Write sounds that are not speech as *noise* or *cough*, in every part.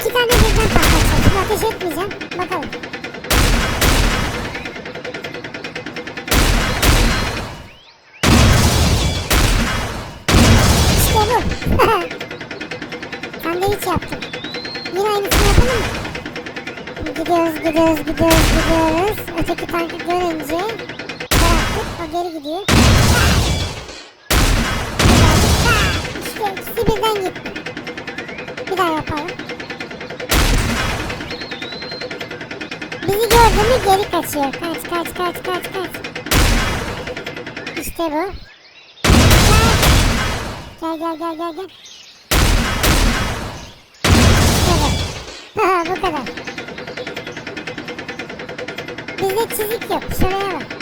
iki tane birden patlatacağım. Ateş etmeyeceğim. Bakalım. İşte bu. *laughs* Sandviç yaptım. Yine aynısını yapalım mı? Gidiyoruz, gidiyoruz, gidiyoruz, gidiyoruz. Öteki tankı görünce bıraktık. O geri gidiyor. Bizi gördü mü geri kaçıyor. Kaç, kaç, kaç, kaç, kaç. İşte bu. Gel, gel, gel, gel, gel. Bu. *laughs* Haha, bu kadar. Bizde çizik yok. Şuraya bak.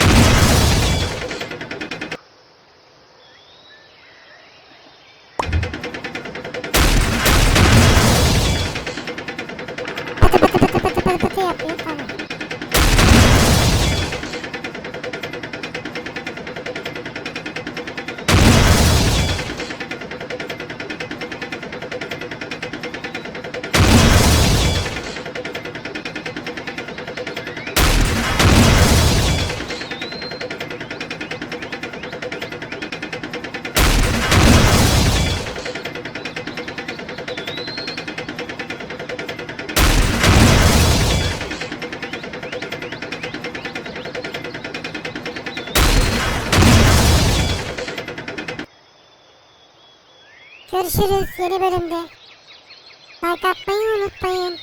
Görüşürüz yeni bölümde. Like atmayı unutmayın.